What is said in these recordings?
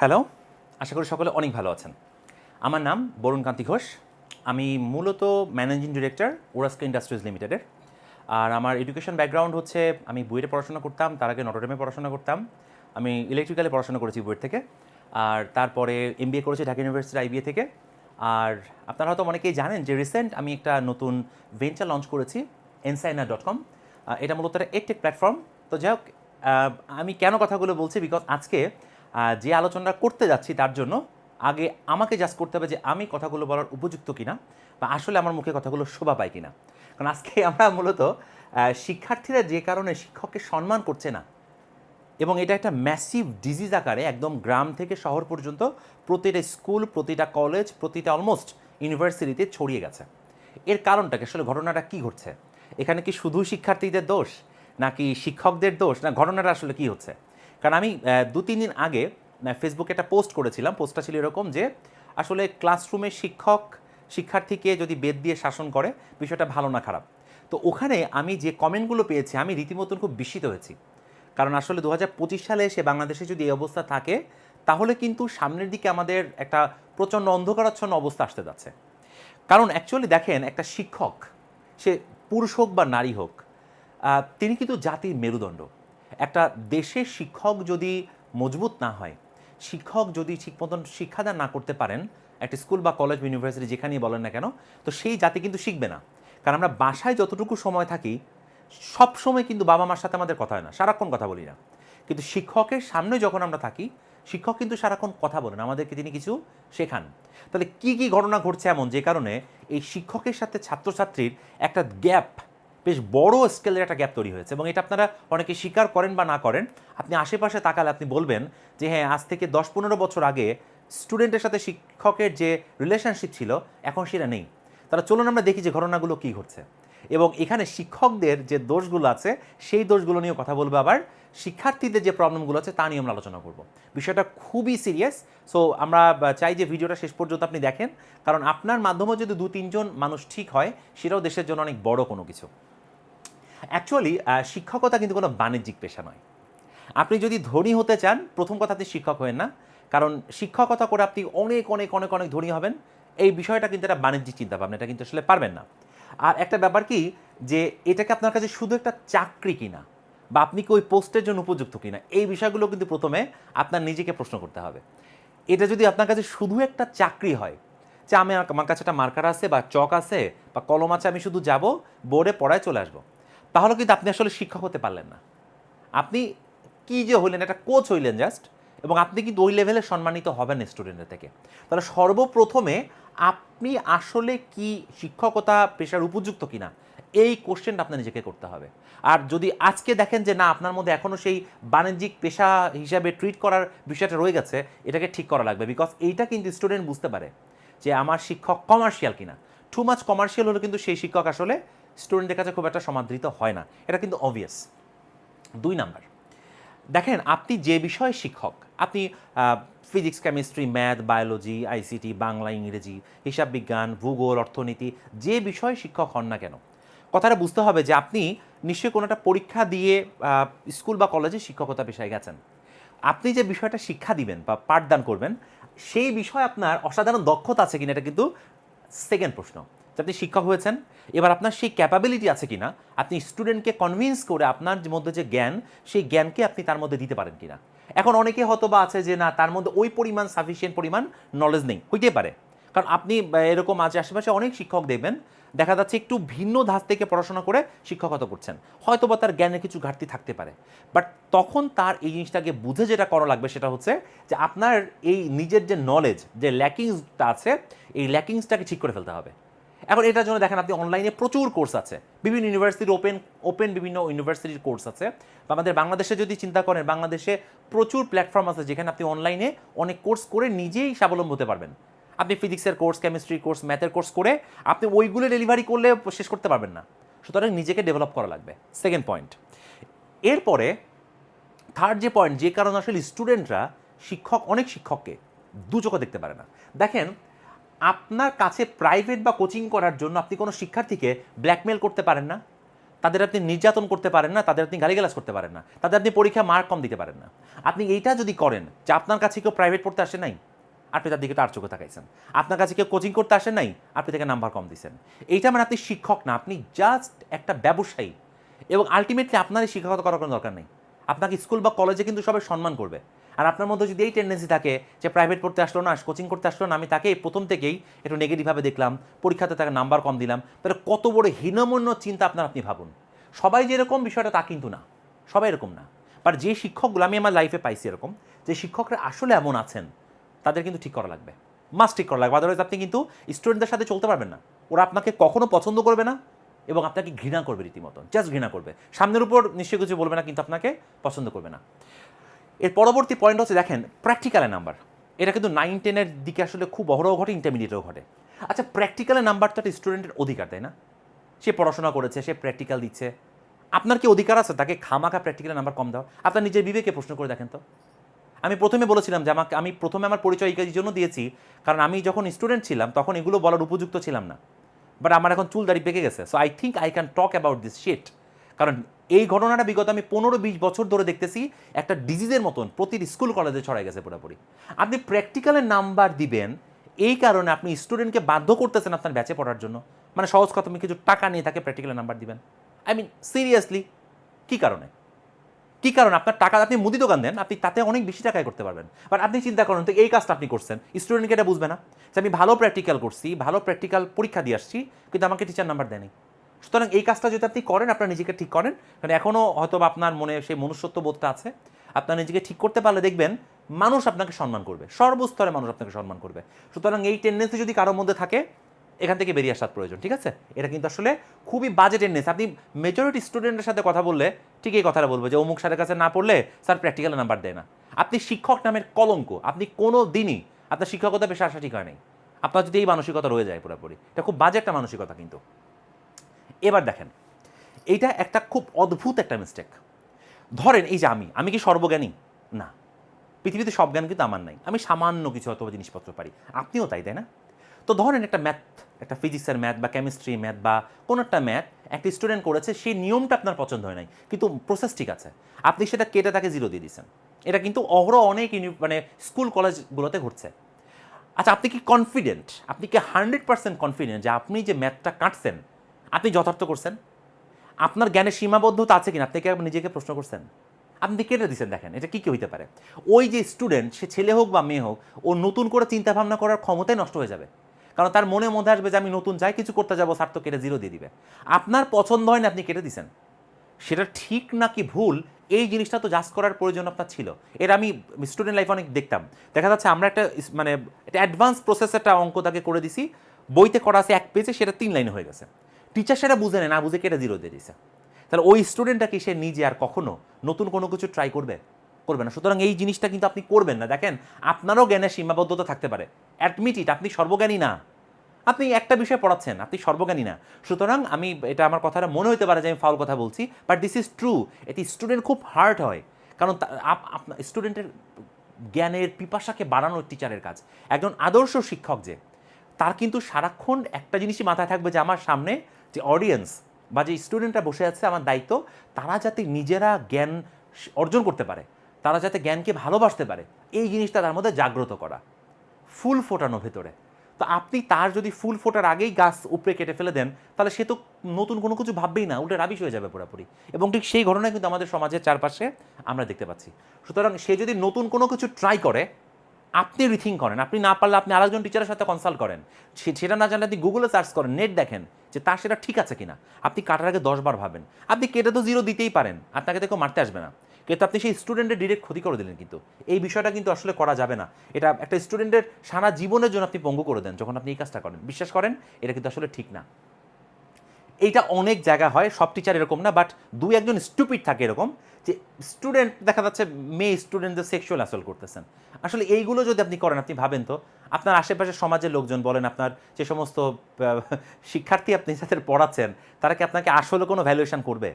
Hello? আশা করি সকলে অনেক ভালো আছেন। আমার নাম বরুণ কান্তি ঘোষ। আমি মূলত ম্যানেজিং ডিরেক্টর ওরাস্কা ইন্ডাস্ট্রিজ লিমিটেডের। আর আমার এডুকেশন ব্যাকগ্রাউন্ড হচ্ছে, আমি বুয়েটে পড়াশোনা করতাম, তার আগে নটরডেমে পড়াশোনা করতাম। আমি ইলেকট্রিক্যালে পড়াশোনা করেছি বুয়েট থেকে। আর তারপরে এমবিএ করেছি ঢাকা ইউনিভার্সিটি আইবিএ থেকে। আর আপনারা হয়তো অনেকেই জানেন যে রিসেন্ট আমি একটা নতুন ভেঞ্চার লঞ্চ করেছি এনসাইনা ডট কম। এটা মূলত একটা একটেক প্ল্যাটফর্ম। তো যাই হোক আমি কেন কথাগুলো বলছি? বিকজ আজকে যে আলোচনা করতে যাচ্ছি তার জন্য আগে আমাকে জাস্ট করতে হবে যে আমি কথাগুলো বলার উপযুক্ত কিনা বা আসলে আমার মুখে কথাগুলো শোভা পায় কিনা। কারণ আজকে আমরা মূলত শিক্ষার্থীরা যে কারণে শিক্ষককে সম্মান করছে না এবং এটা একটা ম্যাসিভ ডিজিজ আকারে একদম গ্রাম থেকে শহর পর্যন্ত প্রতিটা স্কুল, প্রতিটা কলেজ প্রতিটা অলমোস্ট ইউনিভার্সিটিতে ছড়িয়ে গেছে। এর কারণটা কি আসলে ঘটনাটা কি ঘটছে? এখানে কি শুধু শিক্ষার্থীদের দোষ? নাকি শিক্ষকদের দোষ? না, ঘটনাটা আসলে কি হচ্ছে? কারণ আমি দু, তিন দিন আগে ফেসবুকে একটা পোস্ট করেছিলাম। পোস্টটা ছিল এরকম যে, আসলে ক্লাসরুমে শিক্ষক, শিক্ষার্থীকে যদি বেদ দিয়ে শাসন করে, বিষয়টা ভালো না খারাপ। তো ওখানে আমি যে কমেন্টগুলো পেয়েছি, আমি রীতিমতন খুব বিস্মিত হয়েছি। কারণ আসলে দু হাজার পঁচিশ সালে এসে বাংলাদেশে যদি এই অবস্থা থাকে, তাহলে কিন্তু সামনের দিকে আমাদের একটা প্রচণ্ড অন্ধকারাচ্ছন্ন অবস্থা আসতে যাচ্ছে। কারণ অ্যাকচুয়ালি দেখেন, একটা শিক্ষক, সে পুরুষ হোক বা নারী হোক তিনি কিন্তু জাতির মেরুদণ্ড। একটা দেশের শিক্ষক যদি মজবুত না হয়, শিক্ষক যদি ঠিক মতন শিক্ষাদান না করতে পারেন, একটা স্কুল বা কলেজ ইউনিভার্সিটি যেখানেই বলেন না কেন, তো সেই জাতি কিন্তু শিখবে না। কারণ আমরা বাসায় যতটুকু সময় থাকি, সব সময় কিন্তু বাবা মার সাথে আমাদের কথা হয় না, সারাক্ষণ কথা বলি না। কিন্তু শিক্ষকের সামনে যখন আমরা থাকি, শিক্ষক কিন্তু সারাক্ষণ কথা বলেন, আমাদেরকে তিনি কিছু শেখান। তাহলে কি কি ঘটনা ঘটছে এমন যে কারণে এই শিক্ষকের সাথে ছাত্রছাত্রীর একটা গ্যাপ বেশ বড় স্কেলের একটা গ্যাপ তৈরি হয়েছে এবং এটা আপনারা অনেকে স্বীকার করেন বা না করেন। আপনি আশেপাশে তাকালে আপনি বলবেন যে হ্যাঁ আজ থেকে দশ পনেরো বছর আগে স্টুডেন্টের সাথে শিক্ষকের যে রিলেশনশিপ ছিল, এখন সেটা নেই। তাহলে চলুন আমরা দেখি যে ঘটনাগুলো কী ঘটছে। এবং এখানে শিক্ষকদের যে দোষগুলো আছে, সেই দোষগুলো নিয়ে কথা বলব আবার। শিক্ষার্থীদের যে প্রবলেমগুলো আছে, তা নিয়ে আমরা আলোচনা করব। বিষয়টা খুবই সিরিয়াস সো আমরা চাই যে ভিডিওটা শেষ পর্যন্ত আপনি দেখেন। কারণ আপনার মাধ্যমে যদি দু তিনজন মানুষ ঠিক হয়, সেটাও দেশের জন্য অনেক বড় কোনো কিছু। অ্যাকচুয়ালি শিক্ষকতা কিন্তু কোনো বাণিজ্যিক পেশা নয়। আপনি যদি ধনী হতে চান, প্রথম কথা আপনি শিক্ষক হবেন না। কারণ শিক্ষকতা করে আপনি অনেক অনেক অনেক অনেক ধনী হবেন। এই বিষয়টা কিন্তু একটা বাণিজ্যিক চিন্তা ভাবনা এটা কিন্তু আসলে পারবেন না। আর একটা ব্যাপার কি, যে এটাকে আপনার কাছে শুধু একটা চাকরি কিনা, বা আপনি কি ওই পোস্টের জন্য উপযুক্ত কিনা, এই বিষয়গুলো কিন্তু প্রথমে আপনার নিজেকে প্রশ্ন করতে হবে। এটা যদি আপনার কাছে শুধু একটা চাকরি হয়, যে আমি আমার কাছে একটা মার্কার আছে, বা চক আছে, বা কলম আছে, আমি শুধু যাব, বোর্ডে পড়ায় চলে আসব। তাহলে কিন্তু আপনি আসলে শিক্ষক হতে পারলেন না। আপনি কি যে হইলেন, একটা কোচ হইলেন জাস্ট এবং আপনি কিন্তু ওই লেভেলে সম্মানিত হবেন স্টুডেন্টের থেকে। তাহলে সর্বপ্রথমে আপনি আসলে কি শিক্ষকতা পেশার উপযুক্ত কিনা, এই কোশ্চেনটা আপনার নিজেকে করতে হবে। আর যদি আজকে দেখেন যে না, আপনার মধ্যে এখনও সেই বাণিজ্যিক পেশা হিসাবে ট্রিট করার বিষয়টা রয়ে গেছে, এটাকে ঠিক করা লাগবে। বিকজ এইটা কিন্তু স্টুডেন্ট বুঝতে পারে যে, আমার শিক্ষক কমার্শিয়াল কিনা। টু মাচ কমার্শিয়াল হলে কিন্তু সেই শিক্ষক আসলে স্টুডেন্টের কাছে খুব একটা সমাদৃত হয় না। এটা কিন্তু অবভিয়াস দুই নাম্বার। দেখেন, আপনি যে বিষয়ে শিক্ষক, আপনি physics chemistry math biology ICT Bangla, ইংরেজি, হিসাব বিজ্ঞান, ভূগোল, অর্থনীতি, যে বিষয়ে শিক্ষক হন না কেন, কথাটা বুঝতে হবে যে আপনি নিশ্চয়ই কোনো একটা পরীক্ষা দিয়ে স্কুল বা কলেজে শিক্ষকতা পেশায় গেছেন। আপনি যে বিষয়টা শিক্ষা দিবেন বা পাঠদান করবেন, সেই বিষয়ে আপনার অসাধারণ দক্ষতা আছে কিনা এটা কিন্তু সেকেন্ড প্রশ্ন। যে আপনি শিক্ষক হয়েছেন, এবার আপনার সেই ক্যাপাবিলিটি আছে কিনা, আপনি স্টুডেন্টকে কনভিন্স করে আপনার মধ্যে যে জ্ঞান, সেই জ্ঞানকে আপনি তার মধ্যে দিতে পারেন কিনা। এখন অনেকে হয়তো বা আছে যে না, তার মধ্যে ওই পরিমাণ সাফিসিয়েন্ট পরিমাণ নলেজ নেই হইতে পারে। কারণ আপনি এরকম আছে, আশেপাশে অনেক শিক্ষক দেখবেন, দেখা যাচ্ছে একটু ভিন্ন ধাঁচ থেকে পড়াশোনা করে শিক্ষকতা করছেন হয়তো বা তার জ্ঞানের কিছু ঘাটতি থাকতে পারে। বাট তখন তার এই জিনিসটাকে বুঝে যেটা করা লাগবে সেটা হচ্ছে যে আপনার এই নিজের যে নলেজ যে ল্যাকিংসটা আছে, এই ল্যাকিংসটাকে ঠিক করে ফেলতে হবে। এখন এটার জন্য দেখেন আপনি অনলাইনে প্রচুর কোর্স আছে। বিভিন্ন ইউনিভার্সিটির ওপেন ওপেন বিভিন্ন ইউনিভার্সিটির কোর্স আছে। বা আমাদের বাংলাদেশে যদি চিন্তা করেন, বাংলাদেশে প্রচুর প্ল্যাটফর্ম আছে যেখানে আপনি অনলাইনে অনেক কোর্স করে নিজেই স্বাবলম্বী হতে পারবেন। আপনি ফিজিক্সের কোর্স কেমিস্ট্রি কোর্স ম্যাথের কোর্স করে আপনি ওইগুলো ডেলিভারি করলে শেষ করতে পারবেন না। সুতরাং নিজেকে ডেভেলপ করা লাগবে। সেকেন্ড পয়েন্ট এরপরে থার্ড যে পয়েন্ট যে কারণে আসলে স্টুডেন্টরা শিক্ষক, অনেক শিক্ষককে দু চোখে দেখতে পারে না। দেখেন আপনার কাছে প্রাইভেট বা কোচিং করার জন্য আপনি কোনো শিক্ষার্থীকে ব্ল্যাকমেল করতে পারেন না। তাদের আপনি নির্যাতন করতে পারেন না, তাদের আপনি গালিগালাজ করতে পারেন না, তাদের আপনি পরীক্ষা মার্ক কম দিতে পারেন না। আপনি এইটা যদি করেন যে আপনার কাছে কেউ প্রাইভেট পড়তে আসে নাই, আপনি তার দিকে তার চোখে তাকাইছেন। আপনার কাছে কেউ কোচিং করতে আসেন নাই, আপনি তাকে নাম্বার কম দিচ্ছেন এইটা মানে আপনি শিক্ষক না, আপনি জাস্ট একটা ব্যবসায়ী এবং আলটিমেটলি আপনার শিক্ষকতা করার কোনো দরকার নেই। আপনাকে স্কুল বা কলেজে কিন্তু সবাই সম্মান করবে। আর আপনার মধ্যে যদি এই টেন্ডেন্সি থাকে যে প্রাইভেট পড়তে আসলো না কোচিং করতে আসলো না, আমি তাকে প্রথম থেকেই একটু নেগেটিভভাবে দেখলাম, পরীক্ষাতে তাকে নাম্বার কম দিলাম, তাহলে কত বড় হীনমন্য চিন্তা আপনার আপনি ভাবুন। সবাই যেরকম বিষয়টা তা কিন্তু না, সবাই এরকম না। বাট যে শিক্ষকগুলো, আমি আমার লাইফে পাইছি এরকম, যে শিক্ষকরা আসলে এমন আছেন, তাদের কিন্তু ঠিক করা লাগবে মাস্ট ঠিক করা লাগবে আদারওয়াইজ আপনি কিন্তু স্টুডেন্টদের সাথে চলতে পারবেন না। ওরা আপনাকে কখনো পছন্দ করবে না এবং আপনাকে ঘৃণা করবে রীতিমতো জাস্ট ঘৃণা করবে। সামনের উপর নিশ্চয়ই কিছু বলবে না, কিন্তু আপনাকে পছন্দ করবে না। এর পরবর্তী পয়েন্ট হচ্ছে, দেখেন প্র্যাকটিক্যালের নাম্বার এটা কিন্তু নাইন টেনের দিকে আসলে খুব অহরহ ঘটে ইন্টারমিডিয়েটেও ঘটে। আচ্ছা প্র্যাকটিক্যালের নাম্বার তো একটা স্টুডেন্টের অধিকার, তাই না? সে পড়াশোনা করেছে, সে প্র্যাকটিক্যাল দিচ্ছে। আপনার কি অধিকার আছে? তাকে খামাখা প্র্যাকটিক্যালের নাম্বার কম দাও। আপনার নিজের বিবেকে প্রশ্ন করে দেখেন তো। আমি প্রথমে বলেছিলাম যে আমাকে, আমি প্রথমে আমার পরিচয় এই জন্য দিয়েছি, কারণ আমি যখন স্টুডেন্ট ছিলাম, তখন এগুলো বলার উপযুক্ত ছিলাম না। বাট আমার এখন চুল দাড়ি পেকে গেছে so I think I can talk about this shit কারণ এই ঘটনাটা বিগত আমি পনেরো বিশ বছর ধরে দেখতেছি, একটা ডিজিজের মতন প্রতিটি স্কুল কলেজে ছড়াই গেছে পুরোপুরি। আপনি প্র্যাকটিক্যালের নাম্বার দিবেন, এই কারণে আপনি স্টুডেন্টকে বাধ্য করতেছেন আপনার ব্যাচে পড়ার জন্য। মানে সহজ কথা, আপনি কিছু টাকা নিয়ে তাকে প্র্যাকটিক্যালের নাম্বার দিবেন। আই মিন সিরিয়াসলি কী কারণে? কি কারণ? আপনার টাকা, আপনি মুদি দোকান দেন, আপনি তাতে অনেক বেশি টাকায় করতে পারবেন। বাট আপনি চিন্তা করেন, তো এই কাজটা আপনি করছেন। স্টুডেন্টকে এটা বুঝবে না। যে আমি ভালো প্র্যাকটিক্যাল করছি, ভালো প্র্যাকটিক্যাল পরীক্ষা দিয়ে আসছি, কিন্তু আমাকে টিচার নাম্বার দেয়নি। সুতরাং এই কাজটা যদি আপনি করেন, আপনার নিজেকে ঠিক করেন। কারণ এখনও হয়তো আপনার মনে সেই মনুষ্যত্ব বোধটা আছে। আপনার নিজেকে ঠিক করতে পারলে দেখবেন মানুষ আপনাকে সম্মান করবে। সর্বস্তরে মানুষ আপনাকে সম্মান করবে। সুতরাং এই টেন্ডেন্সি যদি কারোর মধ্যে থাকে, এখান থেকে বেরিয়ে আসার প্রয়োজন, ঠিক আছে? এটা কিন্তু আসলে খুবই বাজে টেন্ডেন্সি আপনি মেজরিটি স্টুডেন্টের সাথে কথা বললে, ঠিক এই কথাটা বলব যে, অমুক স্যারের কাছে না পড়লে স্যার প্র্যাকটিক্যাল নাম্বার দেয় না। আপনি শিক্ষক নামের কলঙ্ক, আপনি কোনো দিনই আপনার শিক্ষকতা পেশা আসা ঠিক হয় নাই। আপনার যদি এই মানসিকতা রয়ে যায় পুরোপুরি, এটা খুব বাজে একটা মানসিকতা কিন্তু। এবার দেখেন এটা একটা খুব অদ্ভুত একটা মিস্টেক ধরেন এই যে আমি আমি কি সর্বজ্ঞানী? না। পৃথিবীতে সব জ্ঞান কিন্তু আমার নাই। আমি সামান্য কিছু হয়তো জিনিসপত্র পারি। আপনিও তাই তাই না? তো ধরেন একটা ম্যাথ একটা ফিজিক্সের ম্যাথ বা কেমিস্ট্রি ম্যাথ বা কোনো একটা ম্যাথ একটা স্টুডেন্ট করেছে সেই নিয়মটা আপনার পছন্দ হয় নাই। কিন্তু প্রসেস ঠিক আছে। আপনি সেটা কেটে তাকে জিরো দিয়ে দিচ্ছেন এটা কিন্তু অহরহ অনেক মানে স্কুল কলেজগুলোতে ঘটছে। আচ্ছা আপনি কি কনফিডেন্ট আপনি কি হান্ড্রেড পার্সেন্ট কনফিডেন্ট যে আপনি যে ম্যাথটা কাটছেন আপনি যথার্থ করছেন? আপনার জ্ঞানের সীমাবদ্ধতা আছে কিনা? আপনি কি নিজেকে প্রশ্ন করছেন? আপনি কেটে দিচ্ছেন দেখেন, এটা কী কী হইতে পারে? ওই যে স্টুডেন্ট সে ছেলে হোক বা মেয়ে হোক, ও নতুন করে চিন্তা ভাবনা করার ক্ষমতাই নষ্ট হয়ে যাবে। কারণ তার মনে মধ্যে আসবে যে, আমি নতুন যাই, কিছু করতে যাব, স্যার তো কেটে জিরো দিয়ে দিবে। আপনার পছন্দ হয় না আপনি কেটে দিছেন। সেটা ঠিক নাকি ভুল? এই জিনিসটা তো জাজ করার প্রয়োজন আপনার ছিল। এর আমি স্টুডেন্ট লাইফে অনেক দেখতাম। দেখা যাচ্ছে আমরা একটা মানে একটা অ্যাডভান্স প্রসেস একটা অঙ্ক তাকে করে দিছি। বইতে করা আছে এক পেজে সেটা তিন লাইনে হয়ে গেছে। টিচার সেটা বুঝে না বুঝে কেটে জিরো দিয়ে দিছে। তাহলে ওই স্টুডেন্টটা কি সে নিজে আর কখনো নতুন কোনো কিছু ট্রাই করবে? করবে না। সুতরাং এই জিনিসটা কিন্তু আপনি করবেন না। দেখেন, আপনারও জ্ঞানের সীমাবদ্ধতা থাকতে পারে। অ্যাডমিট ইট আপনি সর্বজ্ঞানী না। আপনি একটা বিষয় পড়াচ্ছেন, আপনি সর্বজ্ঞানী না। সুতরাং আমি এটা আমার কথাটা মনে হতে পারে যে আমি ফাউল কথা বলছি বাট দিস ইজ ট্রু এটি স্টুডেন্ট খুব হার্ড হয়। কারণ স্টুডেন্টের জ্ঞানের পিপাসাকে বাড়ানোর টিচারের কাজ। একজন আদর্শ শিক্ষক যে, তার কিন্তু সারাক্ষণ একটা জিনিসই মাথায় থাকবে যে আমার সামনে যে অডিয়েন্স বা যে স্টুডেন্টরা বসে আছে আমার দায়িত্ব, তারা যাতে নিজেরা জ্ঞান অর্জন করতে পারে, তারা যাতে জ্ঞানকে ভালোবাসতে পারে, এই জিনিসটা তার মধ্যে জাগ্রত করা। ফুল ফোটানো ভেতরে। তো আপনি তার যদি ফুল ফোটার আগেই গাছ উপরে কেটে ফেলে দেন, তাহলে সে তো নতুন কোনো কিছু ভাববেই না, উল্টে রাবিশ হয়ে যাবে পুরোপুরি। এবং ঠিক সেই ঘটনা কিন্তু আমাদের সমাজের চারপাশে আমরা দেখতে পাচ্ছি। সুতরাং সে যদি নতুন কোনো কিছু ট্রাই করে আপনি রিথিং করেন। আপনি না পারলে আপনি আরেকজন টিচারের সাথে কনসাল্ট করেন। সেটা না জানলে আপনি গুগলে সার্চ করেন নেট দেখেন যে তার সেটা ঠিক আছে কিনা। আপনি কাটার আগে দশবার ভাবেন। আপনি কেটে তো জিরো দিতেই পারেন, আপনাকে তো কেউ মারতে আসবে না। কিন্তু আপনি সেই স্টুডেন্টের ডিরেক্ট ক্ষতি করে দিলেন কিন্তু। এই বিষয়টা কিন্তু আসলে করা যাবে না। এটা একটা স্টুডেন্টের সারা জীবনের জন্য আপনি পঙ্গু করে দেন যখন আপনি এই কাজটা করেন। বিশ্বাস করেন? এটা কিন্তু আসলে ঠিক না। এইটা অনেক জায়গা হয়, সব টিচার এরকম না বাট দুই একজন স্টুপিড থাকে এরকম যে স্টুডেন্ট দেখা যাচ্ছে মেয়ে স্টুডেন্টদের সেক্সুয়াল অ্যাসল করতেছেন। আসলে এইগুলো যদি আপনি করেন, আপনি ভাবেন তো, আপনার আশেপাশে সমাজের লোকজন বলেন, আপনার যে সমস্ত শিক্ষার্থী আপনি যাদের পড়াচ্ছেন, তারা কি আপনাকে আসলে কোনো ভ্যালুয়েশন করবে?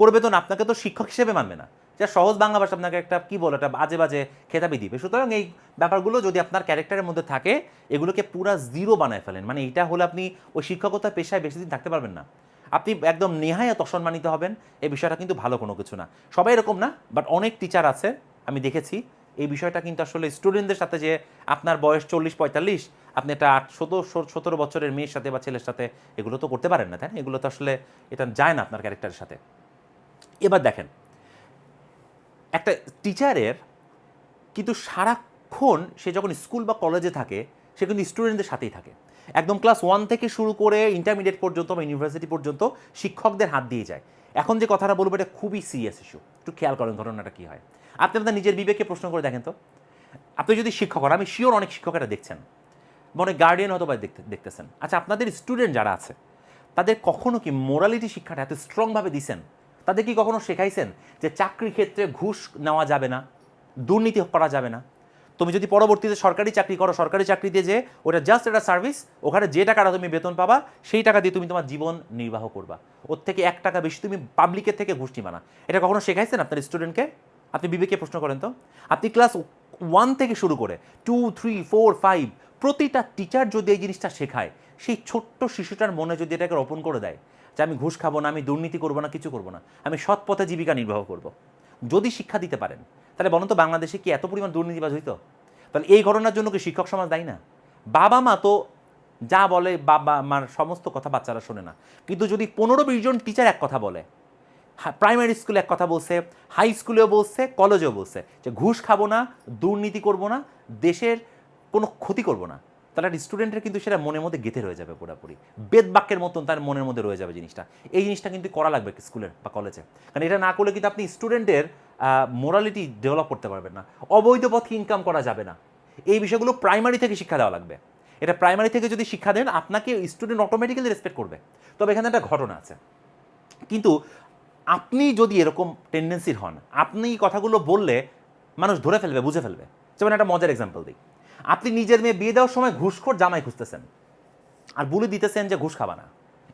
করবে তো না, আপনাকে তো শিক্ষক হিসেবে মানবে না। যা সহজ বাংলা ভাষা আপনাকে একটা, কি বলে, একটা বাজে বাজে খেতাবি দিবে। সুতরাং এই ব্যাপারগুলো যদি আপনার ক্যারেক্টারের মধ্যে থাকে, এগুলোকে পুরা জিরো বানায় ফেলেন। মানে এটা হলে আপনি ওই শিক্ষকতা পেশায় বেশি দিন থাকতে পারবেন না। আপনি একদম নেহায়াত অসম্মানিত হবেন, এই বিষয়টা কিন্তু ভালো কোনো কিছু না। সবাই এরকম না বাট অনেক টিচার আছে, আমি দেখেছি, এই বিষয়টা কিন্তু আসলে স্টুডেন্টদের সাথে যে আপনার বয়স চল্লিশ, পঁয়তাল্লিশ, আপনি একটা আট সতেরো সতেরো বছরের মেয়ের সাথে বা ছেলের সাথে, এগুলো তো করতে পারেন না, তাই না? এগুলো তো আসলে এটা যায় না আপনার ক্যারেক্টারের সাথে। এবার দেখেন, একটা টিচারের কিন্তু সারাক্ষণ সে যখন স্কুল বা কলেজে থাকে, সে কিন্তু স্টুডেন্টদের সাথেই থাকে। একদম ক্লাস ওয়ান থেকে শুরু করে ইন্টারমিডিয়েট পর্যন্ত বা ইউনিভার্সিটি পর্যন্ত শিক্ষকদের হাত দিয়ে যায়। এখন যে কথাটা বলব, এটা খুবই সিরিয়াস ইস্যু একটু খেয়াল করেন ঘটনাটা কী হয়। আপনি আপনার নিজের বিবেককে প্রশ্ন করে দেখেন তো। আপনি যদি শিক্ষক হন, আমি শিওর অনেক শিক্ষক এটা দেখছেন। বা অনেক গার্ডিয়ান হয়তো বা দেখতে দেখতেছেন। আচ্ছা আপনাদের স্টুডেন্ট যারা আছে, তাদের কখনো কি মোরালিটি শিক্ষাটা এত স্ট্রংভাবে দিছেন? তাদের কি কখনো শেখাইছেন যে চাকরির ক্ষেত্রে ঘুষ নেওয়া যাবে না, দুর্নীতি করা যাবে না? তুমি যদি পরবর্তীতে সরকারি চাকরি করো, সরকারি চাকরিতে যে ওটা জাস্ট একটা সার্ভিস ওখানে যে টাকাটা তুমি বেতন পাবা, সেই টাকা দিয়ে তুমি তোমার জীবন নির্বাহ করবা। ওর থেকে এক টাকা বেশি তুমি পাবলিকের থেকে ঘুষ নিবা না এটা কখনো শেখাইছেন আপনার স্টুডেন্টকে আপনি বিবেকে প্রশ্ন করেন তো? আপনি ক্লাস ওয়ান থেকে শুরু করে টু থ্রি ফোর ফাইভ প্রতিটা টিচার যদি এই জিনিসটা শেখায়, সেই ছোট্ট শিশুটার মনে যদি এটাকে রোপণ করে দেয় যে আমি ঘুষ খাব না, আমি দুর্নীতি করব না, কিছু করব না, আমি সৎ পথে জীবিকা নির্বাহ করব। যদি শিক্ষা দিতে পারেন তাহলে বলুন তো বাংলাদেশে কি এত পরিমাণ দুর্নীতিবাজ হইতো? তাহলে এই ঘটনার জন্য কি শিক্ষক সমাজ দায়ী না? বাবা মা তো যা বলে বাবা মার সমস্ত কথা বাচ্চারা শোনে না। কিন্তু যদি পনেরো বিশ জন টিচার এক কথা বলে প্রাইমারি স্কুলে এক কথা বলছে হাই স্কুলেও বলছে কলেজেও বলছে যে ঘুষ খাব না, দুর্নীতি করব না, দেশের কোনো ক্ষতি করব না। তাহলে একটা স্টুডেন্টের কিন্তু সেটা মনের মধ্যে গেঁথে রয়ে যাবে পুরোপুরি। বেদ বাক্যের মতন তার মনের মধ্যে রয়ে যাবে জিনিসটা। এই জিনিসটা কিন্তু করা লাগবে স্কুলের বা কলেজে কারণ এটা না করলে কিন্তু আপনি স্টুডেন্টের মোরালিটি ডেভেলপ করতে পারবেন না। অবৈধ পথে ইনকাম করা যাবে না। এই বিষয়গুলো প্রাইমারি থেকে শিক্ষা দেওয়া লাগবে। এটা প্রাইমারি থেকে যদি শিক্ষা দেন, আপনাকে স্টুডেন্ট অটোমেটিক্যালি রেসপেক্ট করবে। তবে এখানে একটা ঘটনা আছে। কিন্তু আপনি যদি এরকম টেন্ডেন্সির হন, আপনি কথাগুলো বললে মানুষ ধরে ফেলবে, বুঝে ফেলবে। যেমন একটা মজার এক্সাম্পল দিই। আপনি নিজের মেয়ে বিয়ে দেওয়ার সময় ঘুষখোর জামাই খুঁজতেছেন। আর বলে দিতেছেন যে ঘুষ খাবা না।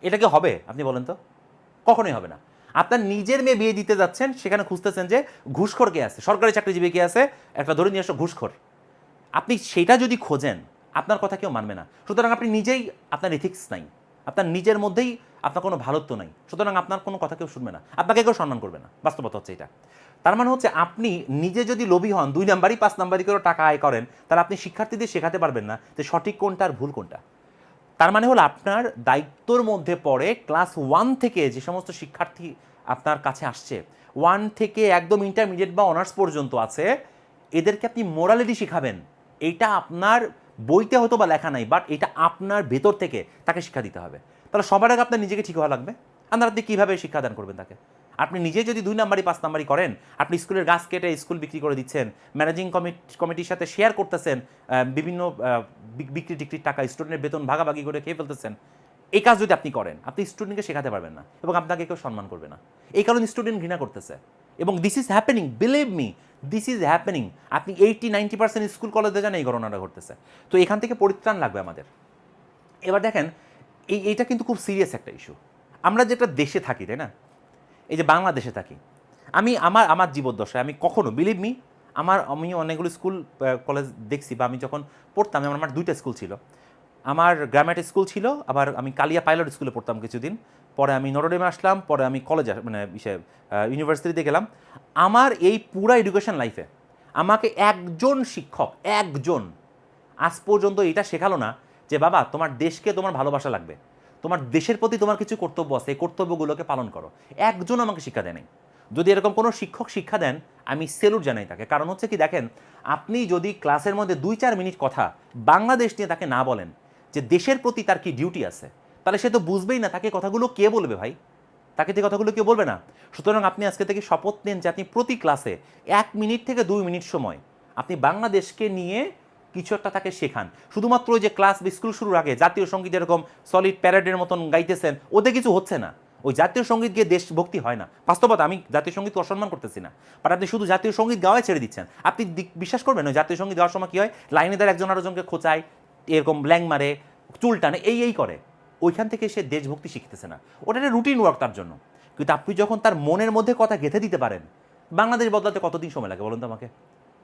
এটা কি হবে? আপনি বলেন তো? কখনোই হবে না। আপনার নিজের মেয়ে বিয়ে দিতে যাচ্ছেন, সেখানে খুঁজতেছেন যে ঘুষখোর কে আছে? সরকারি চাকরিজীবী কে আছে? একটা ধরে নিয়ে আসো ঘুষখোর। আপনি সেটা যদি খোঁজেন, আপনার কথা কেউ মানবে না। সুতরাং আপনি নিজেই আপনার ইথিক্স নাই। আপনার নিজের মধ্যেই আপনার কোনো ভালোত্ব নাই। সুতরাং আপনার কোনো কথা কেউ শুনবে না। আপনাকে কেউ সম্মান করবে না। বাস্তবতা হচ্ছে এটা। তার মানে হচ্ছে আপনি নিজে যদি লোভী হন, দুই নাম্বারই, পাঁচ নাম্বারই করে টাকা আয় করেন, তাহলে আপনি শিক্ষার্থীদের শেখাতে পারবেন না যে সঠিক কোনটা আর ভুল কোনটা। তার মানে হলো আপনার দায়িত্বর মধ্যে পড়ে ক্লাস ওয়ান থেকে যে সমস্ত শিক্ষার্থী আপনার কাছে আসছে, ওয়ান থেকে একদম ইন্টারমিডিয়েট বা অনার্স পর্যন্ত আছে, এদেরকে আপনি মোরালিটি শিখাবেন। এইটা আপনার বইতে হয়তো বা লেখা নাই বাট এটা আপনার ভেতর থেকে তাকে শিক্ষা দিতে হবে। তাহলে সবার আগে আপনার নিজেকে ঠিক হওয়া লাগবে। আপনার আপনি কীভাবে শিক্ষাদান করবেন তাকে? আপনি নিজে যদি দুই নাম্বারই, পাঁচ নাম্বারই করেন, আপনি স্কুলের গাছ কেটে স্কুল বিক্রি করে দিচ্ছেন ম্যানেজিং কমিটি কমিটির সাথে শেয়ার করতেছেন বিভিন্ন বিক্রি টিক্রির টাকা স্টুডেন্টের বেতন ভাগাভাগি করে খেয়ে ফেলতেছেন, এই কাজ যদি আপনি করেন, আপনি স্টুডেন্টকে শেখাতে পারবেন না এবং আপনাকে কেউ সম্মান করবে না। এই কারণে স্টুডেন্ট ঘৃণা করতেছে। এবং this is happening believe me this is happening আপনি এইটি নাইনটি পার্সেন্ট স্কুল কলেজে যান, এই ঘটনাটা ঘটতেছে। তো এখান থেকে পরিত্রাণ লাগবে আমাদের। এবার দেখেন, এই, এইটা কিন্তু খুব সিরিয়াস একটা ইস্যু আমরা যেটা দেশে থাকি, তাই না? এই যে বাংলাদেশে থাকি, আমি আমার আমার জীবদ্দশায়, আমি কখনো বিলিভ মি আমার, আমি অনেকগুলো স্কুল কলেজ দেখছি বা আমি যখন পড়তাম, যেমন আমার দুইটা স্কুল ছিল। আমার গ্রামেট স্কুল ছিল, আবার আমি কালিয়া পাইলট স্কুলে পড়তাম কিছুদিন। পরে আমি নরডেমে আসলাম, পরে আমি কলেজে মানে ইউনিভার্সিটিতে গেলাম। আমার এই পুরা এডুকেশন লাইফে আমাকে একজন শিক্ষক, একজন, আজ পর্যন্ত এটা শেখালো না যে, বাবা, তোমার দেশকে তোমার ভালোবাসা লাগবে। তোমার দেশের প্রতি তোমার কিছু কর্তব্য আছে, এই কর্তব্যগুলোকে পালন করো। একজন আমাকে শিক্ষা দেয় যদি এরকম কোনো শিক্ষক শিক্ষা দেন, আমি সেলুট জানাই তাকে। কারণ হচ্ছে কি, দেখেন, আপনি যদি ক্লাসের মধ্যে দুই চার মিনিট কথা বাংলাদেশ নিয়ে তাকে না বলেন, যে দেশের প্রতি তার কি ডিউটি আছে, তাহলে সে তো বুঝবেই না তাকে কথাগুলো কে বলবে ভাই? তাকে যে কথাগুলো কেউ বলবে না। সুতরাং আপনি আজকে থেকে শপথ নেন যে আপনি প্রতি ক্লাসে এক মিনিট থেকে দুই মিনিট সময় আপনি বাংলাদেশকে নিয়ে কিছু একটা তাকে শেখান। শুধুমাত্র ওই যে ক্লাস বা স্কুল শুরুর আগে জাতীয় সংগীত যেরকম সলিড প্যারেডের মতন গাইতেছেন, ওতে কিছু হচ্ছে না। ওই জাতীয় সংগীত গিয়ে দেশভক্তি হয় না। বাস্তবতা আমি জাতীয় সঙ্গীতকে অসম্মান করতেছি না। বাট আপনি শুধু জাতীয় সংগীত গাওয়াই ছেড়ে দিচ্ছেন। আপনি বিশ্বাস করবেন ওই জাতীয় সংগীত গাওয়ার সময় কী হয়? লাইনে দ্বারা একজন আরোজনকে খোঁচায়, এরকম ব্ল্যাং মারে, চুল টানে, এই এই করে। ওইখান থেকে সে দেশভক্তি শিখতেছে না। ওটা একটা রুটিন ওয়ার্ক তার জন্য। কিন্তু আপনি যখন তার মনের মধ্যে কথা গেঁথে দিতে পারেন, বাংলাদেশ বদলাতে কতদিন সময় লাগে বলুন তো আমাকে?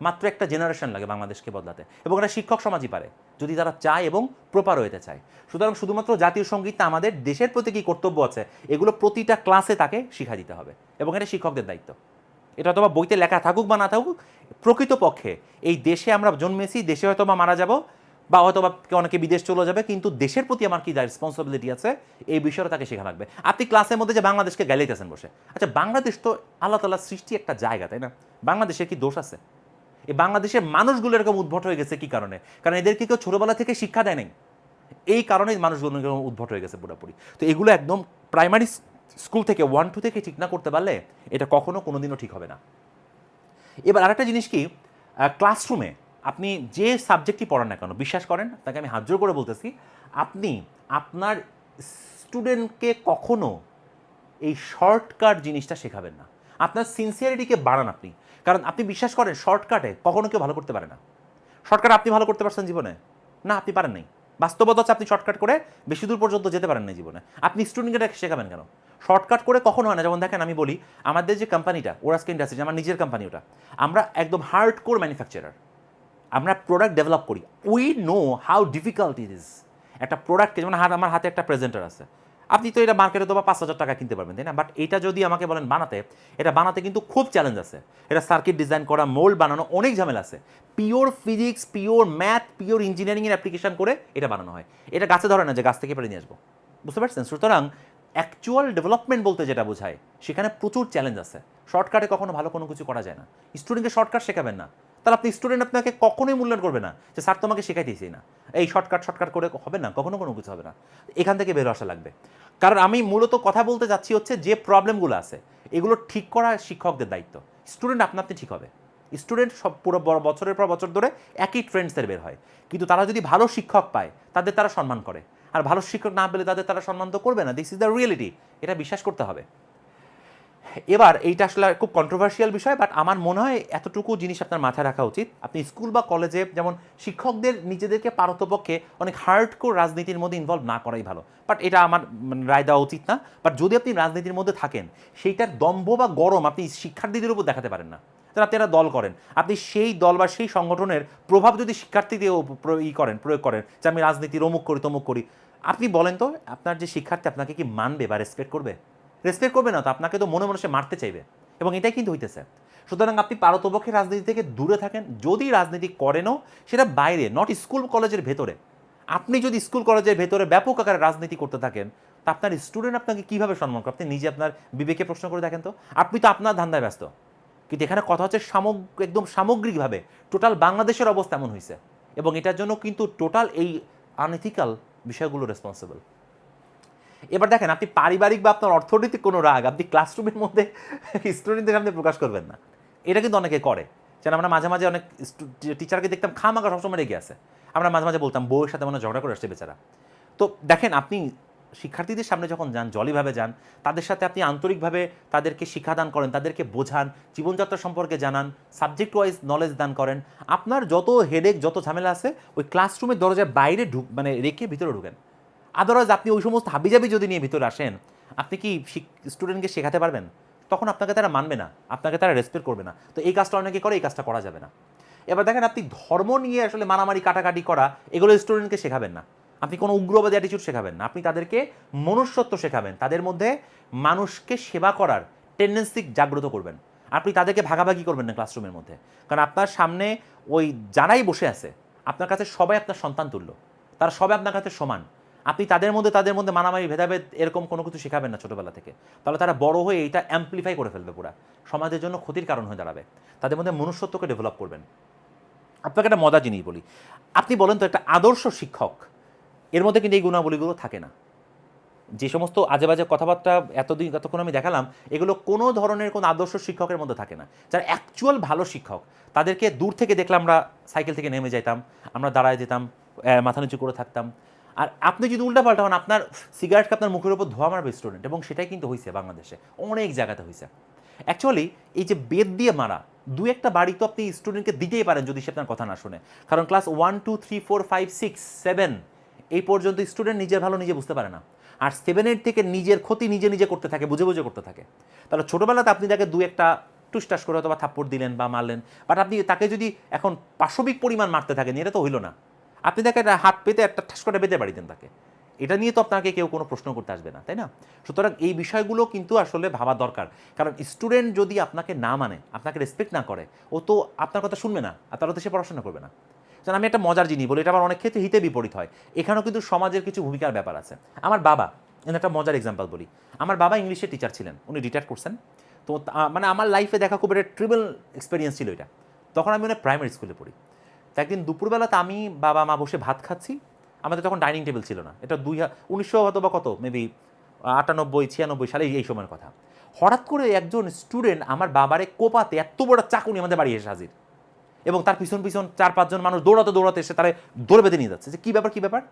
মাত্র একটা জেনারেশন লাগে বাংলাদেশকে বদলাতে। এবং এটা শিক্ষক সমাজই পারে, যদি তারা চায় এবং প্রপার হইতে চায়। সুতরাং শুধুমাত্র জাতীয় সঙ্গীতটা আমাদের দেশের প্রতি কী কর্তব্য আছে, এগুলো প্রতিটা ক্লাসে তাকে শিখা দিতে হবে। এবং এটা শিক্ষকদের দায়িত্ব। এটা হয়তো বা বইতে লেখা থাকুক বা না থাকুক, প্রকৃতপক্ষে এই দেশে আমরা জন্মেছি, দেশে হয়তো বা মারা যাব, বা হয়তো বা অনেকে বিদেশ চলে যাবে, কিন্তু দেশের প্রতি আমার কি রেসপন্সিবিলিটি আছে, এই বিষয়টা তাকে শেখা লাগবে। আপনি ক্লাসের মধ্যে যে বাংলাদেশকে গাইলাইতেছেন বসে। আচ্ছা বাংলাদেশ তো আল্লাহ তাল্লাহ সৃষ্টি একটা জায়গা, তাই না? বাংলাদেশের কি দোষ আছে? এই বাংলাদেশের মানুষগুলো এরকম উদ্ভট হয়ে গেছে কি কারণে? কারণ এদেরকে কেউ ছোটোবেলা থেকে শিক্ষা দেয় নাই। এই কারণেই মানুষগুলো এরকম উদ্ভট হয়ে গেছে পুরোপুরি। তো এগুলো একদম প্রাইমারি স্কুল থেকে ওয়ান টু থেকে ঠিক না করতে পারলে এটা কখনো কোনোদিনও ঠিক হবে না। এবার আরেকটা জিনিস কি? ক্লাসরুমে আপনি যে সাবজেক্টই পড়ান না কেন, বিশ্বাস করেন? তাকে আমি হাত করে বলতেছি, আপনি আপনার স্টুডেন্টকে কখনো এই শর্টকাট জিনিসটা শেখাবেন না। আপনার সিনসিয়ারিটিকে বাড়ান আপনি। কারণ আপনি বিশ্বাস করেন শর্টকাটে কখনো কেউ ভালো করতে পারে না। শর্টকাট আপনি ভালো করতে পারছেন জীবনে? না, আপনি পারেন নাই। বাস্তবতা হচ্ছে আপনি শর্টকাট করে বেশি দূর পর্যন্ত যেতে পারেন না জীবনে। আপনি স্টুডেন্টকে শেখাবেন কেন? শর্টকাট করে কখনো হয় না। যেমন দেখেন, আমি বলি, আমাদের যে কোম্পানিটা ওরাস্কে ইন্ডাস্ট্রি আমার নিজের কোম্পানি ওটা, আমরা একদম হার্ড কোর ম্যানুফ্যাকচারার আমরা প্রোডাক্ট ডেভেলপ করি। We know how difficult it is একটা প্রোডাক্টকে যেমন হাত, আমার হাতে একটা প্রেজেন্টার আছে। আপনি তো এটা মার্কেটে তো বা পাঁচ হাজার টাকা কিনতে পারবেন, তাই না? বাট এটা যদি আমাকে বলেন বানাতে, এটা বানাতে কিন্তু খুব চ্যালেঞ্জ আছে। এটা সার্কিট ডিজাইন করা মোল্ড বানানো অনেক ঝামেলা আছে। Pure physics pure math pure ইঞ্জিনিয়ারিংয়ের অ্যাপ্লিকেশন করে এটা বানানো হয়। এটা গাছে ধরে না যে গাছ থেকে পেরে নিয়ে আসব। বুঝতে পারছেন? সুতরাং অ্যাকচুয়াল ডেভেলপমেন্ট বলতে যেটা বোঝায়, সেখানে প্রচুর চ্যালেঞ্জ আছে। শর্টকাটে কখনো ভালো কোনো কিছু করা যায় না। স্টুডেন্টকে শর্টকাট শেখাবেন না। তাহলে আপনি স্টুডেন্ট আপনাকে কখনোই মূল্যায়ন করবে না যে, স্যার, তোমাকে শেখাইতেছি না। এই শর্টকাট শর্টকাট করে হবে না, কখনো কোনো কিছু হবে না। এখান থেকে বের আসা লাগবে। কারণ আমি মূলত কথা বলতে যাচ্ছি হচ্ছে যে প্রবলেমগুলো আছে, এগুলো ঠিক করা শিক্ষকদের দায়িত্ব। স্টুডেন্ট আপনা আপনি ঠিক হবে। স্টুডেন্ট সব পুরো বছরের পর বছর ধরে একই ট্রেন্ডসের বের হয়। কিন্তু তারা যদি ভালো শিক্ষক পায়, তাদের তারা সম্মান করে। আর ভালো শিক্ষক না পেলে তাদের তারা সম্মান তো করবে না। দিস ইজ দ্য রিয়েলিটি এটা বিশ্বাস করতে হবে। এবার এইটা আসলে খুব কন্ট্রোভার্সিয়াল বিষয় বাট আমার মনে হয় এতটুকু জিনিস আপনার মাথায় রাখা উচিত। আপনি স্কুল বা কলেজে যেমন শিক্ষকদের নিজেদেরকে পারতপক্ষে অনেক হার্ডকোর রাজনীতির মধ্যে ইনভলভ না করাই ভালো। বাট এটা আমার মানে রায় দেওয়া উচিত না। বাট যদি আপনি রাজনীতির মধ্যে থাকেন, সেইটার দম্ভ বা গরম আপনি শিক্ষার্থীদের উপর দেখাতে পারেন না। তাহলে আপনি একটা দল করেন। আপনি সেই দল বা সেই সংগঠনের প্রভাব যদি শিক্ষার্থীদের ই করেন, প্রয়োগ করেন, যে আমি রাজনীতির অমুক করি, তমুক করি, আপনি বলেন তো, আপনার যে শিক্ষার্থী আপনাকে কি মানবে বা রেসপেক্ট করবে? রেসপেক্ট করবে না, তো আপনাকে তো মনে মনে সে মারতে চাইবে। এবং এটাই কিন্তু হইতেছে। সুতরাং আপনি পারতপক্ষে রাজনীতি থেকে দূরে থাকেন। যদি রাজনীতি করেনও, সেটা বাইরে নট স্কুল কলেজের ভেতরে। আপনি যদি স্কুল কলেজের ভেতরে ব্যাপক আকারে রাজনীতি করতে থাকেন, তা আপনার স্টুডেন্ট আপনাকে কীভাবে সম্মান করে? আপনি নিজে আপনার বিবেকে প্রশ্ন করে দেখেন তো। আপনি তো আপনার ধান্দায় ব্যস্ত। কিন্তু এখানে কথা হচ্ছে সামগ্রিক একদম সামগ্রিকভাবে। টোটাল বাংলাদেশের অবস্থা এমন হয়েছে এবং এটার জন্য কিন্তু টোটাল এই আনএথিক্যাল বিষয়গুলো রেসপন্সিবল এবার দেখেন, আপনি পারিবারিক বা আপনার অর্থনৈতিক কোনো রাগ, আপনি ক্লাসরুমের মধ্যে স্টুডেন্টদের সামনে প্রকাশ করবেন না। এটা কিন্তু অনেকে করে। যেন আমরা মাঝে মাঝে অনেক টিচারকে দেখতাম খামাকা সবসময় রেগে আছে। আমরা মাঝে মাঝে বলতাম, বউয়ের সাথে মনে ঝগড়া করে আসছে বেচারা। তো দেখেন, আপনি শিক্ষার্থীদের সামনে যখন যান, জলিভাবে যান, তাদের সাথে আপনি আন্তরিকভাবে তাদেরকে শিক্ষাদান করেন, তাদেরকে বোঝান, জীবনযাত্রা সম্পর্কে জানান সাবজেক্ট ওয়াইজ নলেজ দান করেন, আপনার যত হেডেক যত ঝামেলা আছে, ওই ক্লাসরুমের দরজার বাইরে ঢুক মানে রেখে ভিতরে ঢুকেন। আদারওয়াইজ আপনি ওই সমস্ত হাবিজাবি যদি নিয়ে ভিতরে আসেন, আপনি কি স্টুডেন্টকে শেখাতে পারবেন? তখন আপনাকে তারা মানবে না, আপনাকে তারা রেসপেক্ট করবে না। তো এই কাজটা অনেকে করে, এই কাজটা করা যাবে না। এবার দেখেন আপনি ধর্ম নিয়ে আসলে মারামারি, কাটাকাটি করা, এগুলো স্টুডেন্টকে শেখাবেন না। আপনি কোনো উগ্রবাদী অ্যাটিচিউড শেখাবেন না। আপনি তাদেরকে মনুষ্যত্ব শেখাবেন। তাদের মধ্যে মানুষকে সেবা করার টেন্ডেন্সি জাগ্রত করবেন। আপনি তাদেরকে ভাগাভাগি করবেন না ক্লাসরুমের মধ্যে। কারণ আপনার সামনে ওই যারাই বসে আছে, আপনার কাছে সবাই আপনার সন্তান তুল্য। তারা সবাই আপনার কাছে সমান। আপনি তাদের মধ্যে তাদের মধ্যে মারামারি, ভেদাভেদ এরকম কোনো কিছু শেখাবেন না ছোটোবেলা থেকে। তাহলে তারা বড় হয়ে এইটা অ্যাম্পলিফাই করে ফেলবে পুরা। সমাজের জন্য ক্ষতির কারণ হয়ে দাঁড়াবে। তাদের মধ্যে মনুষ্যত্বকে ডেভেলপ করবেন। আপনাকে একটা মজা জিনিস বলি। আপনি বলেন তো একটা আদর্শ শিক্ষক, এর মধ্যে কিন্তু এই গুণাবলীগুলো থাকে না। যে সমস্ত আজে বাজে কথাবার্তা এতদিন, এতক্ষণ আমি দেখালাম, এগুলো কোনো ধরনের কোনো আদর্শ শিক্ষকের মধ্যে থাকে না। যারা অ্যাকচুয়াল ভালো শিক্ষক, তাদেরকে দূর থেকে দেখলে আমরা সাইকেল থেকে নেমে যেতাম আমরা দাঁড়ায় যেতাম মাথা নিচু করে থাকতাম। আর আপনি যদি উল্টা পাল্টা হন, আপনার সিগারেটকে আপনার মুখের উপর ধোয়া মারবে স্টুডেন্ট এবং সেটাই কিন্তু হয়েছে বাংলাদেশে। অনেক জায়গাতে হয়েছে অ্যাকচুয়ালি এই যে বেদ দিয়ে মারা, দু একটা বাড়ি তো আপনি স্টুডেন্টকে দিতেই পারেন যদি সে আপনার কথা না শুনে। কারণ class one two three four five six seven এই পর্যন্ত স্টুডেন্ট নিজের ভালো নিজে বুঝতে পারে না। আর সেভেন এইট থেকে নিজের ক্ষতি নিজে নিজে করতে থাকে, বুঝে বুঝে করতে থাকে। তাহলে ছোটোবেলাতে আপনি তাকে দু একটা টুসটাস করে অথবা থাপ্পড় দিলেন বা মারলেন বাট আপনি তাকে যদি এখন পাশবিক পরিমাণ মারতে থাকেন, এটা তো হইল না। আপনি তাকে হাত পেতে একটা ঠাস করে বেঁধে বাড়ি দেন তাকে। এটা নিয়ে তো আপনাকে কেউ কোনো প্রশ্ন করতে আসবে না, তাই না? সুতরাং এই বিষয়গুলো কিন্তু আসলে ভাবা দরকার। কারণ স্টুডেন্ট যদি আপনাকে না মানে আপনাকে রেসপেক্ট না করে, ও তো আপনার কথা শুনবে না আর তারা তো সে পড়াশোনা করবে না। যেন আমি একটা মজার জিনিস বলি, এটা আমার অনেক ক্ষেত্রে হিতে বিপরীত হয়। এখানেও কিন্তু সমাজের কিছু ভূমিকার ব্যাপার আছে। আমার বাবা একটা মজার এক্সাম্পল বলি। আমার বাবা ইংলিশের টিচার ছিলেন, উনি রিটায়ার করছেন। তো তা- মানে আমার লাইফে দেখা খুব একটা ট্রিবল এক্সপিরিয়েন্স ছিল এটা। তখন আমি অনেক প্রাইমারি স্কুলে পড়ি। তো একদিন দুপুরবেলাতে আমি বাবা, মা বসে ভাত খাচ্ছি। আমাদের তখন ডাইনিং টেবিল ছিল না। এটা দুই উনিশশো হয়তো বা কত মেবি আটানব্বই, ছিয়ানব্বই সালে এই সময়ের কথা। হঠাৎ করে একজন স্টুডেন্ট আমার বাবারে কোপাতে এত বড় চাকুনি আমাদের বাড়ি এসে হাজির। এবং তার পিছন পিছন চার, পাঁচজন মানুষ দৌড়াতে দৌড়াতে এসে তারা দৌড়ে বেঁধে নিয়ে যাচ্ছে। যে কী ব্যাপার কী ব্যাপার?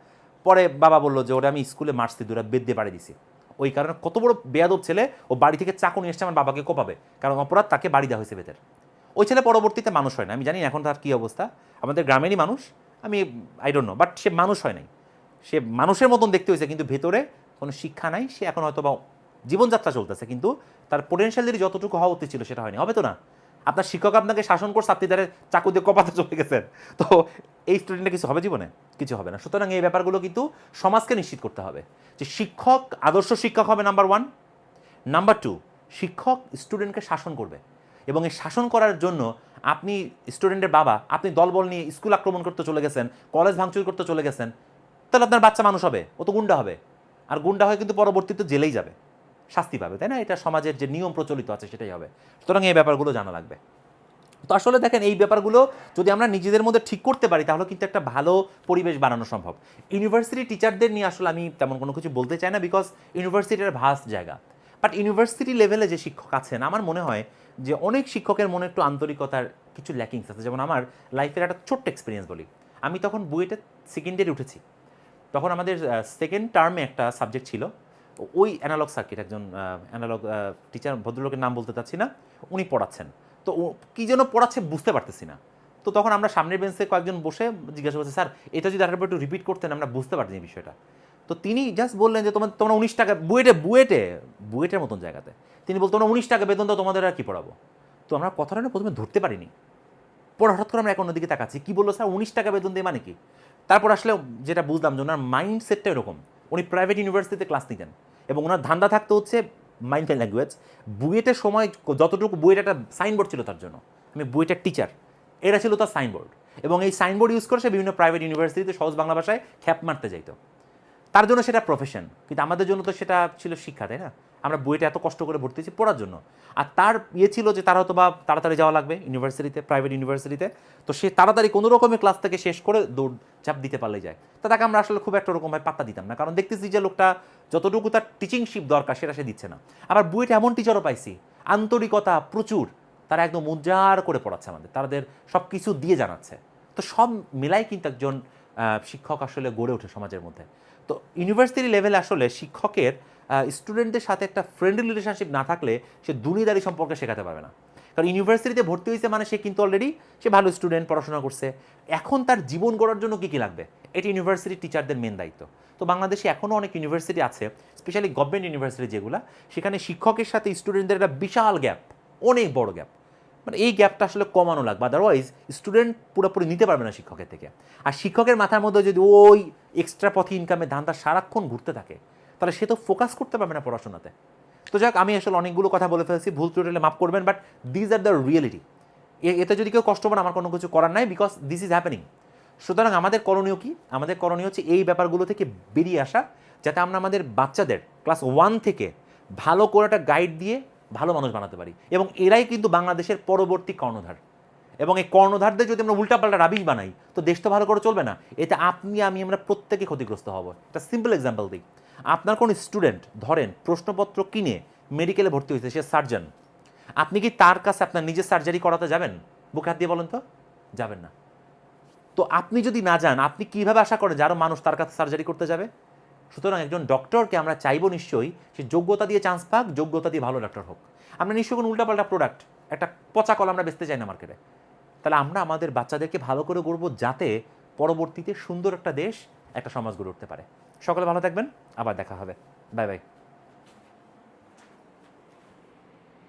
পরে বাবা বলল যে ওটা আমি স্কুলে মারছি দুরা বেঁধে বাড়ি দিছি। ওই কারণে কত বড় বেয়াদব ছেলে, ও বাড়ি থেকে চাকুনি এসছে আমার বাবাকে কোপাবে। কারণ অপরাধ তাকে বাড়ি দেওয়া হয়েছে বেতের ওই ছেলে পরবর্তীতে মানুষ হয় না। আমি জানি এখন তার কী অবস্থা। আমাদের গ্রামেরই মানুষ। আমি আই ডোন্ট নো বাট সে মানুষ হয় নাই। সে মানুষের মতন দেখতে হয়েছে, কিন্তু ভেতরে কোনো শিক্ষা নাই। সে এখন হয়তো বা জীবনযাত্রা চলতেছে, কিন্তু তার পোটেনশিয়ালি যতটুকু হওয়া উচিত ছিল সেটা হয়নি। হবে তো না? আপনার শিক্ষক আপনাকে শাসন করছে, আপনি তারা চাকু দিয়ে কপাতে চলে গেছেন। তো এই স্টুডেন্টের কিছু হবে জীবনে? কিছু হবে না। সুতরাং এই ব্যাপারগুলো কিন্তু সমাজকে নিশ্চিত করতে হবে। যে শিক্ষক, আদর্শ শিক্ষক হবে নাম্বার ওয়ান নাম্বার টু শিক্ষক স্টুডেন্টকে শাসন করবে। এবং এই শাসন করার জন্য আপনি স্টুডেন্টের বাবা, আপনি দলবল নিয়ে স্কুল আক্রমণ করতে চলে গেছেন, কলেজ ভাঙচুর করতে চলে গেছেন, তাহলে আপনার বাচ্চা মানুষ হবে, ও তো গুন্ডা হবে। আর গুন্ডা হয়ে কিন্তু পরবর্তীতে জেলেই যাবে, শাস্তি পাবে, তাই না? এটা সমাজের যে নিয়ম প্রচলিত আছে সেটাই হবে। সুতরাং এই ব্যাপারগুলো জানা লাগবে। তো আসলে দেখেন, এই ব্যাপারগুলো যদি আমরা নিজেদের মধ্যে ঠিক করতে পারি, তাহলে কিন্তু একটা ভালো পরিবেশ বানানো সম্ভব। ইউনিভার্সিটি টিচারদের নিয়ে আসলে আমি তেমন কোনো কিছু বলতে চাই না বিকজ ইউনিভার্সিটির ভাস্ট জায়গা। বাট ইউনিভার্সিটি লেভেলে যে শিক্ষক আছেন, আমার মনে হয় যে অনেক শিক্ষকের মনে একটু আন্তরিকতার কিছু ল্যাকিংস আছে। যেমন আমার লাইফের একটা ছোট্ট এক্সপিরিয়েন্স বলি। আমি তখন বুয়েটে সেকেন্ড ইয়ারে উঠেছি। তখন আমাদের সেকেন্ড টার্মে একটা সাবজেক্ট ছিল। ওই অ্যানালগ সার্কিট একজন অ্যানালগ টিচার ভদ্রলোকের নাম বলতে চাচ্ছি না, উনি পড়াচ্ছেন। তো ও কী যেন পড়াচ্ছে বুঝতে পারতেছি না। তো তখন আমরা সামনের বেঞ্চে কয়েকজন বসে জিজ্ঞাসা করছি, স্যার, এটা যদি আরেকবার একটু রিপিট করতেন, আমরা বুঝতে এই বিষয়টা। তো তিনি জাস্ট বললেন যে, তোমার, তোমরা উনিশ টাকা বুয়েটে বুয়েটে, বুয়েটের মতন জায়গাতে। তিনি বলতো তোমরা উনিশ টাকা বেতন তো তোমাদের আর কি পড়াবো? তো আমরা কথাটা না প্রথমে ধরতে পারিনি। পরে হঠাৎ করে আমরা এক অন্যদিকে তাকাচ্ছি। কী বলল স্যার? উনিশ টাকা বেতন দিয়ে মানে কি? তারপর আসলে যেটা বুঝলাম যে ওনার মাইন্ডসেটটা এরকম। উনি প্রাইভেট ইউনিভার্সিটিতে ক্লাস নিতেন এবং ওনার ধান্দা থাকতে হচ্ছে মাইন্ড ল্যাঙ্গুয়েজ বুয়েটের সময় যতটুকু, বুয়েট একটা সাইনবোর্ড ছিল তার জন্য। আমি বুয়েটের টিচার এটা ছিল তার সাইনবোর্ড এবং এই সাইনবোর্ড ইউজ করে সে বিভিন্ন প্রাইভেট ইউনিভার্সিটিতে সহজ বাংলা ভাষায় খ্যাপ মারতে যাইতো। তার জন্য সেটা প্রফেশন কিন্তু আমাদের জন্য তো সেটা ছিল শিক্ষা, তাই না? আমরা বইটা এত কষ্ট করে ভর্তি হয়েছি পড়ার জন্য। আর তার ইয়ে ছিল যে তারা হয়তো বা তাড়াতাড়ি যাওয়া লাগবে ইউনিভার্সিটিতে প্রাইভেট ইউনিভার্সিটিতে তো। সে তাড়াতাড়ি কোনো রকমের ক্লাস থেকে শেষ করে দৌড় চাপ দিতে পারলে যায়। তা তাকে আমরা আসলে খুব একটা ওরকমভাবে পাত্তা দিতাম না। কারণ দেখতেছি যে লোকটা যতটুকু তার টিচিংশিপ দরকার সেটা সে দিচ্ছে না। আবার বুয়েটে এমন টিচারও পাইছি, আন্তরিকতা প্রচুর, তারা একদম উজ্জার করে পড়াচ্ছে আমাদের, তাদের সব কিছু দিয়ে জানাচ্ছে। তো সব মিলাই কিন্তু একজন শিক্ষক আসলে গড়ে ওঠে সমাজের মধ্যে। তো ইউনিভার্সিটি লেভেলে আসলে শিক্ষকের স্টুডেন্টদের সাথে একটা ফ্রেন্ডলি রিলেশনশিপ না থাকলে সে দুনিদারি সম্পর্কে শেখাতে পারবে না। কারণ ইউনিভার্সিটিতে ভর্তি হয়েছে মানে সে কিন্তু অলরেডি সে ভালো স্টুডেন্ট পড়াশোনা করছে। এখন তার জীবন গড়ার জন্য কী কী লাগবে? এটি ইউনিভার্সিটি টিচারদের মেন দায়িত্ব। তো বাংলাদেশে এখনও অনেক ইউনিভার্সিটি আছে স্পেশালি গভর্নমেন্ট ইউনিভার্সিটি যেগুলো, সেখানে শিক্ষকের সাথে স্টুডেন্টদের একটা বিশাল গ্যাপ অনেক বড় গ্যাপ মানে এই গ্যাপটা আসলে কমানো লাগবে আদারওয়াইজ স্টুডেন্ট পুরোপুরি নিতে পারবে না শিক্ষকের থেকে। আর শিক্ষকের মাথার মধ্যে যদি ওই এক্সট্রা পথে ইনকামের ধান্দা সারাক্ষণ ঘুরতে থাকে তাহলে সে তো ফোকাস করতে পারবে না পড়াশোনাতে। তো যাক, আমি আসলে অনেকগুলো কথা বলে ফেলেছি, ভুল ত্রুটি মাফ করবেন but these are the reality এতে যদি কেউ কষ্ট পান, আমার কোনো কিছু করার নাই বিকজ দিস ইজ হ্যাপেনিং সুতরাং আমাদের করণীয় কি? আমাদের করণীয় হচ্ছে এই ব্যাপারগুলো থেকে বেরিয়ে আসা, যাতে আমরা আমাদের বাচ্চাদের ক্লাস ওয়ান থেকে ভালো করে একটা গাইড দিয়ে ভালো মানুষ বানাতে পারি। এবং এরাই কিন্তু বাংলাদেশের পরবর্তী কর্ণধার। এবং এই কর্ণধারদের যদি আমরা উল্টাপাল্টা রাবিশ বানাই, তো দেশ তো ভালো করে চলবে না। এতে আপনি, আমি, আমরা প্রত্যেকে ক্ষতিগ্রস্ত হব। একটা সিম্পল এক্সাম্পল দিই। আপনার কোন স্টুডেন্ট, ধরেন প্রশ্নপত্র কিনে মেডিকেলে ভর্তি হয়েছে, সে সার্জন, আপনি কি তার কাছে আপনার নিজের সার্জারি করাতে যাবেন? বুকে হাত দিয়ে বলেন তো? যাবেন না। তো আপনি যদি না যান, আপনি কীভাবে আশা করেন যে আরও মানুষ তার কাছে সার্জারি করতে যাবে? সুতরাং একজন ডক্টরকে আমরা চাইব নিশ্চয়ই সে যোগ্যতা দিয়ে চান্স পাক, যোগ্যতা দিয়ে ভালো ডক্টর হোক। আমরা নিশ্চয়ই কোনো উল্টাপাল্টা প্রোডাক্ট একটা পচা কল আমরা বেচতে চাই না মার্কেটে তাহলে আমরা আমাদের বাচ্চাদেরকে ভালো করে গড়বো যাতে পরবর্তীতে সুন্দর একটা দেশ, একটা সমাজ গড়ে উঠতে পারে। সকলে ভালো থাকবেন আবার দেখা হবে। Bye bye.